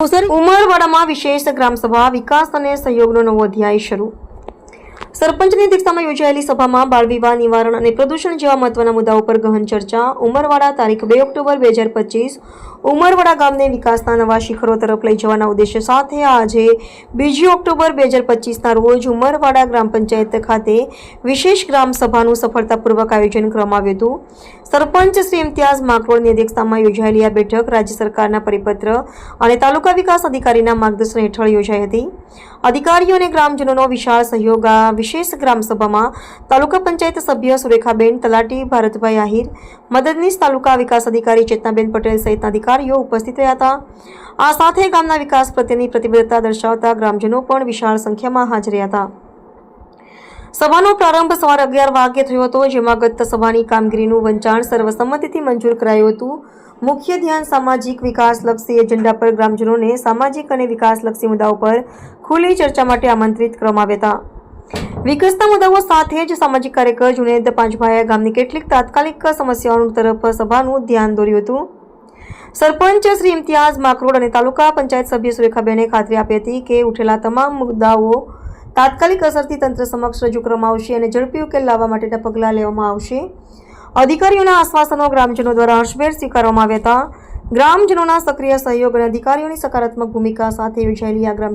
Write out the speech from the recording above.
ઉમરવાડામાં વિશેષ ગ્રામસભા વિકાસ અને સહયોગનો નવો અધ્યાય શરૂ. સરપંચની અધ્યક્ષતામાં યોજાયેલી સભામાં બાળ વિવાહ નિવારણ અને પ્રદૂષણ જેવા મહત્વના મુદ્દાઓ પર ગહન ચર્ચા ઉમરવાડા તારીખ બે ઓક્ટોબર બે હજાર પચીસ ઉમરવાડા ગામને વિકાસના નવા શિખરો તરફ લઈ જવાના ઉદ્દેશ્ય સાથે આજે બીજી ઓક્ટોબર બે હજાર પચીસના રોજ ઉમરવાડા ગ્રામ પંચાયત ખાતે વિશેષ ગ્રામ સભાનું સફળતાપૂર્વક આયોજન કરવામાં આવ્યું હતું. સરપંચ શ્રી ઇમ્તિયાઝ માકરોડની અધ્યક્ષતામાં યોજાયેલી આ બેઠક રાજ્ય સરકારના પરિપત્ર અને તાલુકા વિકાસ અધિકારીના માર્ગદર્શન હેઠળ યોજાઈ હતી. અધિકારીઓ અને ગ્રામજનોનો વિશાળ સહયોગ આ વિશેષ ગ્રામસભામાં તાલુકા પંચાયત સભ્ય સુરેખાબેન, તલાટી, ભારતભાઈ આહિર, મદદનીશ તાલુકા વિકાસ અધિકારી ચેતનાબેન પટેલ સહિતના અધિકારીઓ ઉપસ્થિત રહ્યા હતા. આ સાથે ગામના વિકાસ પ્રત્યેની પ્રતિબદ્ધતા દર્શાવતા ગ્રામજનો પણ વિશાળ સંખ્યામાં હાજર રહ્યા હતા. સભાનો પ્રારંભ સવારે અગિયાર વાગ્યે થયો હતો, જેમાં ગત સભાની કામગીરીનું વંચાણ સર્વસંમતિથી મંજૂર કરાયું હતું. મુખ્ય ધ્યાન સામાજિક વિકાસલક્ષી એજન્ડા પર ગ્રામજનોને સામાજિક અને વિકાસલક્ષી મુદ્દાઓ પર ખુલ્લી ચર્ચા માટે આમંત્રિત કરવામાં આવ્યા હતા. વિકસતા મુદ્દાઓ સાથે જ સામાજિક કાર્યકર જુનેદ પાંચભાયા ગામની કેટલીક તાત્કાલિક સમસ્યાઓ તરફ સભાનું ધ્યાન દોર્યું હતું. સરપંચ શ્રી ઇમ્તિયાઝ માકરોડ અને તાલુકા પંચાયત સભ્ય સુરેખાબેને ખાતરી આપી હતી કે ઉઠેલા તમામ મુદ્દાઓ તાત્કાલિક અસરથી તંત્ર સમક્ષ રજૂ કરવામાં આવશે અને ઝડપી ઉકેલ લાવવા માટેના પગલાં લેવામાં આવશે. અધિકારીઓના આશ્વાસનો ગ્રામજનો દ્વારા હર્ષભેર સ્વીકારવામાં આવ્યા હતા. ગ્રામજનોના સક્રિય સહયોગ અને અધિકારીઓની સકારાત્મક ભૂમિકા સાથે યોજાયેલી આ ગ્રામ